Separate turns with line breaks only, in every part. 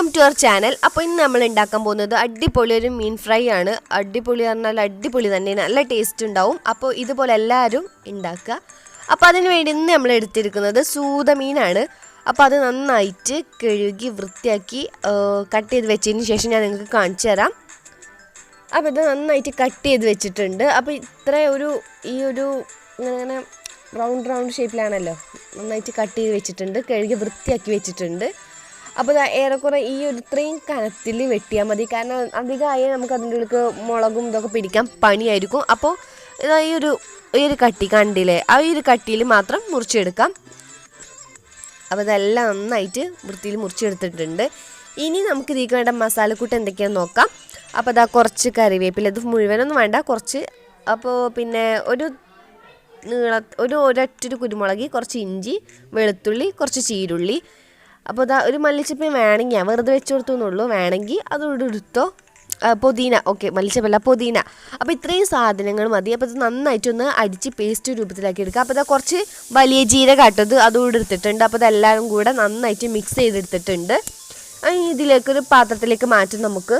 Welcome to our channel. അപ്പോൾ ഇന്ന് നമ്മൾ ഉണ്ടാക്കാൻ പോകുന്നത് അടിപൊളി ഒരു മീൻ ഫ്രൈ ആണ്. അടിപൊളി പറഞ്ഞാൽ അടിപൊളി തന്നെ നല്ല ടേസ്റ്റ് ഉണ്ടാവും. അപ്പോൾ ഇതുപോലെ എല്ലാവരും ഉണ്ടാക്കുക. അപ്പോൾ അതിന് വേണ്ടി ഇന്ന് നമ്മൾ എടുത്തിരിക്കുന്നത് സൂത മീനാണ്. അപ്പോൾ അത് നന്നായിട്ട് കഴുകി വൃത്തിയാക്കി കട്ട് ചെയ്ത് വെച്ചതിന് ശേഷം ഞാൻ നിങ്ങൾക്ക് കാണിച്ചു തരാം. അപ്പോൾ ഇത് നന്നായിട്ട് കട്ട് ചെയ്ത് വെച്ചിട്ടുണ്ട്. അപ്പോൾ ഇത്ര ഒരു ഈ ഒരു ഇങ്ങനെ ഇങ്ങനെ റൗണ്ട് റൗണ്ട് ഷേപ്പിലാണല്ലോ നന്നായിട്ട് കട്ട് ചെയ്ത് വെച്ചിട്ടുണ്ട് കഴുകി വൃത്തിയാക്കി വെച്ചിട്ടുണ്ട്. അപ്പോൾ ഏറെക്കുറെ ഈ ഒരു ഇത്രയും കനത്തിൽ വെട്ടിയാൽ മതി. കാരണം അധികമായി നമുക്ക് അതിന്റെ ഉള്ളിൽ മുളകും ഇതൊക്കെ പിടിക്കാൻ പണിയായിരിക്കും. അപ്പോൾ ഈ ഒരു ഈ ഒരു കട്ടി കണ്ടില്ലേ? ആ ഈ ഒരു കട്ടിയിൽ മാത്രം മുറിച്ചെടുക്കാം. അപ്പോൾ ഇതെല്ലാം നന്നായിട്ട് വൃത്തിയിൽ മുറിച്ചെടുത്തിട്ടുണ്ട്. ഇനി നമുക്ക് ഇതിലേക്ക് വേണ്ട മസാലക്കൂട്ട് എന്തൊക്കെയാണെന്ന് നോക്കാം. അപ്പോൾ അതാ കുറച്ച് കറിവേപ്പില. ഇത് മുഴുവനൊന്നും വേണ്ട കുറച്ച്. അപ്പോൾ പിന്നെ ഒരു നീള ഒരു ഒരൊറ്റൊരു കുരുമുളക് കുറച്ച് ഇഞ്ചി വെളുത്തുള്ളി കുറച്ച് ചീരുള്ളി അപ്പോൾ ഇതാ ഒരു മല്ലിച്ചപ്പയും വേണമെങ്കിൽ ഞാൻ വെറുതെ വെച്ച് കൊടുത്തു എന്നുള്ളൂ. വേണമെങ്കിൽ അതോട് എടുത്തോ. പുതിന. ഓക്കെ മല്ലിച്ചപ്പല്ല പുതിന. അപ്പോൾ ഇത്രയും സാധനങ്ങൾ മതി. അപ്പോൾ ഇത് നന്നായിട്ടൊന്ന് അടിച്ച് പേസ്റ്റ് രൂപത്തിലാക്കി എടുക്കുക. അപ്പോൾ ഇതാ കുറച്ച് വലിയ ജീരകാട്ടത് അതുകൂടെ എടുത്തിട്ടുണ്ട്. അപ്പോൾ ഇതെല്ലാവരും കൂടെ നന്നായിട്ട് മിക്സ് ചെയ്തെടുത്തിട്ടുണ്ട്. ഇതിലേക്കൊരു പാത്രത്തിലേക്ക് മാറ്റും നമുക്ക്.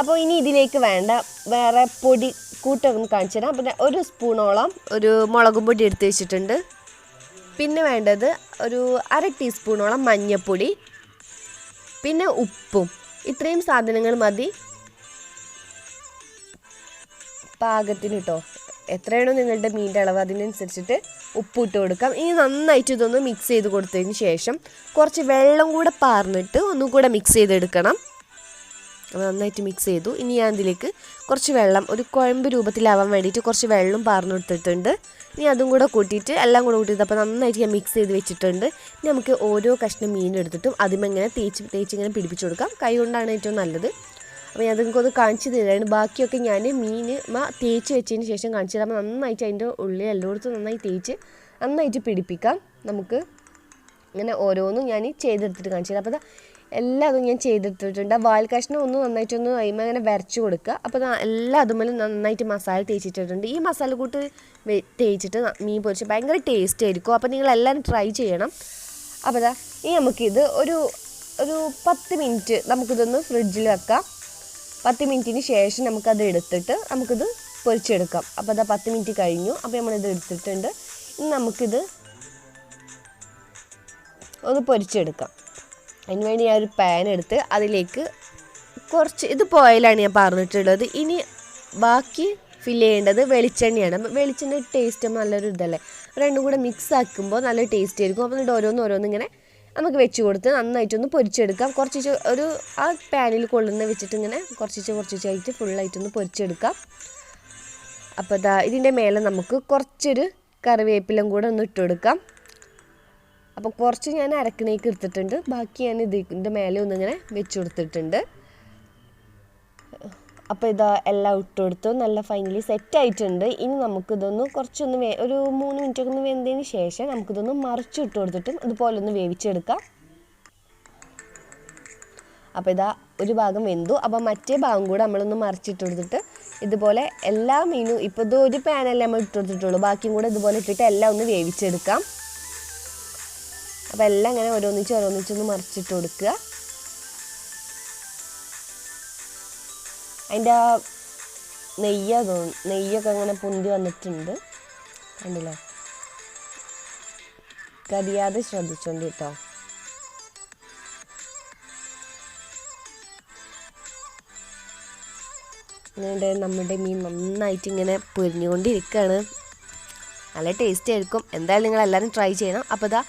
അപ്പോൾ ഇനി ഇതിലേക്ക് വേണ്ട വേറെ പൊടി കൂട്ടൊന്ന് കാണിച്ചു തരാം. പിന്നെ ഒരു സ്പൂണോളം ഒരു മുളകും പൊടി എടുത്ത് വെച്ചിട്ടുണ്ട്. പിന്നെ വേണ്ടത് ഒരു അര ടീസ്പൂണോളം മഞ്ഞൾപ്പൊടി പിന്നെ ഉപ്പും. ഇത്രയും സാധനങ്ങൾ മതി. പാകത്തിന് കേട്ടോ എത്രയാണോ നിങ്ങളുടെ മീന്റെ അളവ് അതിനനുസരിച്ചിട്ട് ഉപ്പ് ഇട്ട് കൊടുക്കാം. ഇനി നന്നായിട്ട് ഇതൊന്ന് മിക്സ് ചെയ്ത് കൊടുത്തതിന് ശേഷം കുറച്ച് വെള്ളം കൂടെ പാർന്നിട്ട് ഒന്നും കൂടെ മിക്സ് ചെയ്തെടുക്കണം. നന്നായിട്ട് മിക്സ് ചെയ്തു. ഇനി ഞാൻ ഇതിലേക്ക് കുറച്ച് വെള്ളം ഒരു കുഴമ്പ് രൂപത്തിലാവാൻ വേണ്ടിയിട്ട് കുറച്ച് വെള്ളം പാർന്നു കൊടുത്തിട്ടുണ്ട്. ഇനി അതും കൂടെ കൂട്ടിയിട്ട് എല്ലാം കൂടെ കൂട്ടിയിട്ട് അപ്പോൾ നന്നായിട്ട് ഞാൻ മിക്സ് ചെയ്ത് വെച്ചിട്ടുണ്ട്. ഇനി നമുക്ക് ഓരോ കഷ്ണം മീൻ എടുത്തിട്ടും അതിമിങ്ങനെ തേച്ച് തേച്ച് ഇങ്ങനെ പിടിപ്പിച്ച് കൊടുക്കാം. കൈ കൊണ്ടാണ് ഏറ്റവും നല്ലത്. അപ്പോൾ ഞാൻ നിങ്ങൾക്കൊന്ന് കാണിച്ചു തരാണ് ബാക്കിയൊക്കെ ഞാൻ മീൻ തേച്ച് വെച്ചതിന് ശേഷം കാണിച്ചു തരാം. നന്നായിട്ട് അതിന്റെ ഉള്ളിൽ എല്ലായിടത്തും നന്നായി തേച്ച് നന്നായിട്ട് പിടിപ്പിക്കാം. നമുക്ക് ഇങ്ങനെ ഓരോന്നും ഞാൻ ചെയ്തെടുത്തിട്ട് കാണിച്ചു തരാം. അപ്പോൾ ദാ എല്ലാതും ഞാൻ ചെയ്തെടുത്തിട്ടുണ്ട് ആ വാൽ കഷ്ണം ഒന്ന് നന്നായിട്ടൊന്ന് അതിമ അങ്ങനെ വരച്ച് കൊടുക്കുക. അപ്പോൾ എല്ലാം എല്ലാ അതുമേലും നന്നായിട്ട് മസാല തേച്ചിട്ടിട്ടുണ്ട് ഈ മസാല കൂട്ട് തേച്ചിട്ട് മീൻ പൊരിച്ച് ഭയങ്കര ടേസ്റ്റ് ആയിരിക്കും. അപ്പോൾ നിങ്ങൾ എല്ലാവരും ട്രൈ ചെയ്യണം. അപ്പോൾ അതാ ഇനി നമുക്കിത് ഒരു ഒരു പത്ത് മിനിറ്റ് നമുക്കിതൊന്ന് ഫ്രിഡ്ജിൽ വെക്കാം. പത്ത് മിനിറ്റിന് ശേഷം നമുക്കത് എടുത്തിട്ട് നമുക്കിത് പൊരിച്ചെടുക്കാം. അപ്പോൾ അതാ പത്ത് മിനിറ്റ് കഴിഞ്ഞു. അപ്പോൾ നമ്മളിത് എടുത്തിട്ടുണ്ട്. ഇനി നമുക്കിത് ഒന്ന് പൊരിച്ചെടുക്കാം. അതിന് വേണ്ടി ഞാൻ ഒരു പാൻ എടുത്ത് അതിലേക്ക് കുറച്ച് ഇത് പോയിലാണ് ഞാൻ പറഞ്ഞിട്ടുള്ളത്. ഇനി ബാക്കി ഫിൽ ചെയ്യേണ്ടത് വെളിച്ചെണ്ണയാണ്. അപ്പം വെളിച്ചെണ്ണ ടേസ്റ്റ് നല്ലൊരു ഇതല്ലേ? രണ്ടും കൂടെ മിക്സ് ആക്കുമ്പോൾ നല്ല ടേസ്റ്റ് ആയിരിക്കും. അപ്പോൾ എന്നിട്ട് ഓരോന്ന് ഓരോന്ന് ഇങ്ങനെ നമുക്ക് വെച്ച് കൊടുത്ത് നന്നായിട്ടൊന്ന് പൊരിച്ചെടുക്കാം. കുറച്ച് ഒരു ആ പാനിൽ കൊള്ളുന്ന വെച്ചിട്ട് ഇങ്ങനെ കുറച്ച് കുറച്ചായിട്ട് ഫുള്ളായിട്ടൊന്ന് പൊരിച്ചെടുക്കാം. അപ്പോൾ ഇതാ ഇതിന്റെ മേലെ നമുക്ക് കുറച്ചൊരു കറിവേപ്പിലും കൂടെ ഒന്ന് ഇട്ട് കൊടുക്കാം. അപ്പോൾ കുറച്ച് ഞാൻ അരക്കണേക്ക് എടുത്തിട്ടുണ്ട്. ബാക്കി ഞാൻ ഇതിന്റെ മേലെ ഒന്നിങ്ങനെ വെച്ച് കൊടുത്തിട്ടുണ്ട്. അപ്പോൾ ഇതാ എല്ലാം ഇട്ട് കൊടുത്തു. നല്ല ഫൈനലി സെറ്റ് ആയിട്ടുണ്ട്. ഇനി നമുക്കിതൊന്ന് കുറച്ചൊന്ന് വേ ഒരു മൂന്ന് മിനിറ്റ് ഒക്കെ ഒന്ന് വെന്തതിന് ശേഷം നമുക്കിതൊന്ന് മറിച്ച് ഇട്ട് കൊടുത്തിട്ടും ഇതുപോലെ ഒന്ന് വേവിച്ചെടുക്കാം. അപ്പോൾ ഇതാ ഒരു ഭാഗം വെന്തു. അപ്പോൾ മറ്റേ ഭാഗം കൂടെ നമ്മളൊന്ന് മറിച്ചിട്ട് കൊടുത്തിട്ട് ഇതുപോലെ എല്ലാ മീനും ഇപ്പോൾ ഇത് ഒരു പാനല്ലേ നമ്മൾ ഇട്ട് കൊടുത്തിട്ടുള്ളൂ. ബാക്കിയും കൂടെ ഇതുപോലെ ഇട്ടിട്ട് എല്ലാം ഒന്ന് വേവിച്ചെടുക്കാം. അപ്പോൾ എല്ലാം ഇങ്ങനെ ഓരോന്നിച്ച് ഓരോന്നിച്ചൊന്ന് മറിച്ചിട്ട് കൊടുക്കുക. അതിന്റെ ആ നെയ്യ നെയ്യൊക്കെ അങ്ങനെ പൊന്തി വന്നിട്ടുണ്ട്. കണ്ടില്ലേ? കരിയാതെ ശ്രദ്ധിച്ചോണ്ട് കേട്ടോ. ഇങ്ങനെ നമ്മുടെ മീൻ നന്നായിട്ട് ഇങ്ങനെ പൊരിഞ്ഞുകൊണ്ടിരിക്കുകയാണ്. നല്ല ടേസ്റ്റ് ആയിരിക്കും. എന്തായാലും നിങ്ങൾ എല്ലാവരും ട്രൈ ചെയ്യണം. അപ്പോൾ ഇതാ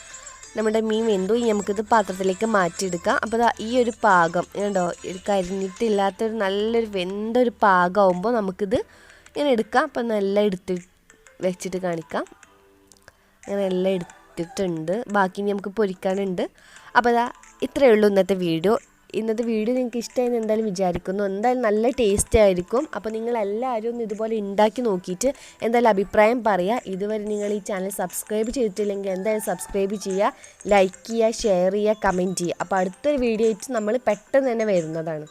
നമ്മുടെ മീൻ വെന്തു. ഇനി നമുക്കിത് പാത്രത്തിലേക്ക് മാറ്റിയെടുക്കാം. അപ്പോൾ ഈ ഒരു പാകം കണ്ടോ? ഒരു കരിഞ്ഞിട്ടില്ലാത്തൊരു നല്ലൊരു വെന്തൊരു പാകമാകുമ്പോൾ നമുക്കിത് ഇങ്ങനെ എടുക്കാം. അപ്പോൾ നല്ല എടുത്ത് വെച്ചിട്ട് കാണിക്കാം. അങ്ങനെ എല്ലാം എടുത്തിട്ടുണ്ട്. ബാക്കി നമുക്ക് പൊരിക്കാനുണ്ട്. അപ്പോൾ അതാ ഇത്രയേ ഉള്ളൂ ഇന്നത്തെ വീഡിയോ. ഇന്നത്തെ വീഡിയോ നിങ്ങൾക്ക് ഇഷ്ടമായി എന്തായാലും വിചാരിക്കുന്നു. എന്തായാലും നല്ല ടേസ്റ്റ് ആയിരിക്കും. അപ്പോൾ നിങ്ങൾ എല്ലാവരും ഒന്ന് ഇതുപോലെ ഉണ്ടാക്കി നോക്കിയിട്ട് എന്തായാലും അഭിപ്രായം പറയുക ഇതുവരെ നിങ്ങൾ ഈ ചാനൽ സബ്സ്ക്രൈബ് ചെയ്തിട്ടില്ലെങ്കിൽ എന്തായാലും സബ്സ്ക്രൈബ് ചെയ്യുക ലൈക്ക് ചെയ്യുക ഷെയർ ചെയ്യുക കമന്റ് ചെയ്യുക അപ്പോൾ അടുത്തൊരു വീഡിയോ ആയിട്ട് നമ്മൾ പെട്ടെന്ന് തന്നെ വരുന്നതാണ്.